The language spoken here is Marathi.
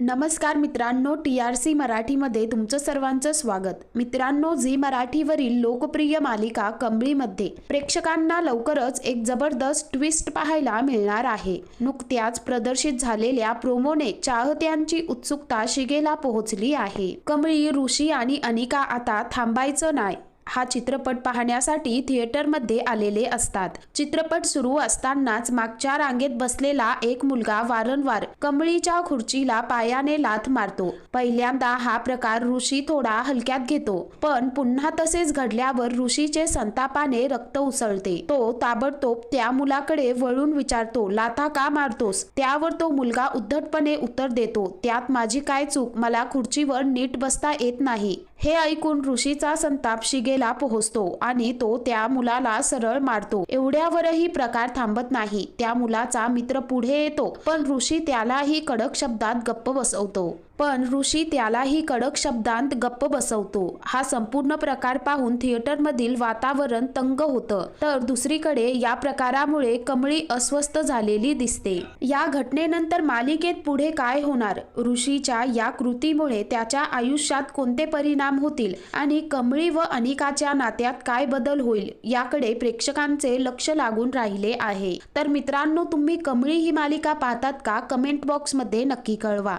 नमस्कार मित्रांनो टी आर सी मराठीमध्ये तुमचं सर्वांचं स्वागत. मित्रांनो झी मराठीवरील लोकप्रिय मालिका कंबळीमध्ये प्रेक्षकांना लवकरच एक जबरदस्त ट्विस्ट पाहायला मिळणार आहे. नुकत्याच प्रदर्शित झालेल्या प्रोमोने चाहत्यांची उत्सुकता शिगेला पोहोचली आहे. कमळी ऋषी आणि अनिका आता थांबायचं नाही. हा चित्रपट पाहण्यासाठी थिएटरमध्ये आलेले असतात. चित्रपट सुरू असतानाच मागच्या रांगेत बसलेला एक मुलगा वारंवार कमळीच्या खुर्चीला पायाने लाथ मारतो. पहिल्यांदा हा प्रकार ऋषी थोडा हलक्यात घेतो पण पुन्हा तसेच घडल्यावर ऋषीचे संतापाने रक्त उसळते. तो ताबडतोब त्या मुलाकडे वळून विचारतो लाथा का मारतोस? त्यावर तो मुलगा उद्धटपणे उत्तर देतो त्यात माझी काय चूक? मला खुर्चीवर नीट बसता येत नाही. हे ऐकून ऋषीचा संताप शिगेला पोहोचतो आणि तो त्या मुलाला सरळ मारतो. एवढ्यावरही प्रकार थांबत नाही. त्या मुलाचा मित्र पुढे येतो पण ऋषी त्यालाही कडक शब्दात गप्प बसवतो. पण ऋषी त्यालाही कडक शब्दांत गप्प बसवतो. हा संपूर्ण प्रकार पाहून थिएटरमधील वातावरण तंग होतं. तर दुसरीकडे या प्रकारामुळे कमळी अस्वस्थ झालेली दिसते. या घटनेनंतर मालिकेत पुढे काय होणार? ऋषीच्या या कृतीमुळे त्याच्या आयुष्यात कोणते परिणाम परिणाम होतील आणि कमळी व अनिकाच्या नात्यात काय बदल होईल याकडे प्रेक्षकांचे लक्ष लागून राहिले आहे. तर मित्रांनो तुम्ही कमळी ही मालिका पाहतात का? कमेंट बॉक्समध्ये नक्की कळवा.